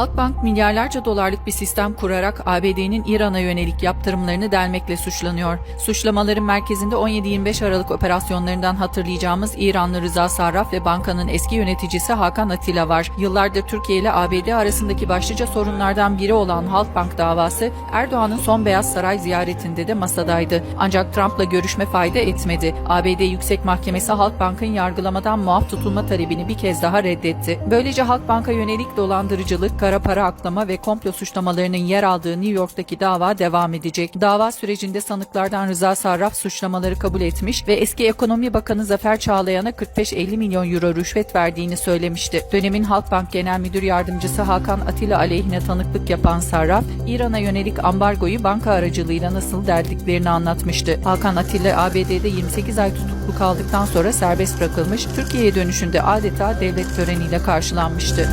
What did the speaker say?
Halkbank milyarlarca dolarlık bir sistem kurarak ABD'nin İran'a yönelik yaptırımlarını delmekle suçlanıyor. Suçlamaların merkezinde 17-25 Aralık operasyonlarından hatırlayacağımız İranlı Rıza Sarraf ve bankanın eski yöneticisi Hakan Atilla var. Yıllardır Türkiye ile ABD arasındaki başlıca sorunlardan biri olan Halkbank davası Erdoğan'ın son Beyaz Saray ziyaretinde de masadaydı. Ancak Trump'la görüşme fayda etmedi. ABD Yüksek Mahkemesi Halkbank'ın yargılamadan muaf tutulma talebini bir kez daha reddetti. Böylece Halkbank'a yönelik dolandırıcılık, kara para aklama ve komplo suçlamalarının yer aldığı New York'taki dava devam edecek. Dava sürecinde sanıklardan Rıza Sarraf suçlamaları kabul etmiş ve eski Ekonomi Bakanı Zafer Çağlayan'a 45-50 milyon euro rüşvet verdiğini söylemişti. Dönemin Halkbank Genel Müdür Yardımcısı Hakan Atilla aleyhine tanıklık yapan Sarraf, İran'a yönelik ambargoyu banka aracılığıyla nasıl deldiklerini anlatmıştı. Hakan Atilla ABD'de 28 ay tutuklu kaldıktan sonra serbest bırakılmış, Türkiye'ye dönüşünde adeta devlet töreniyle karşılanmıştı.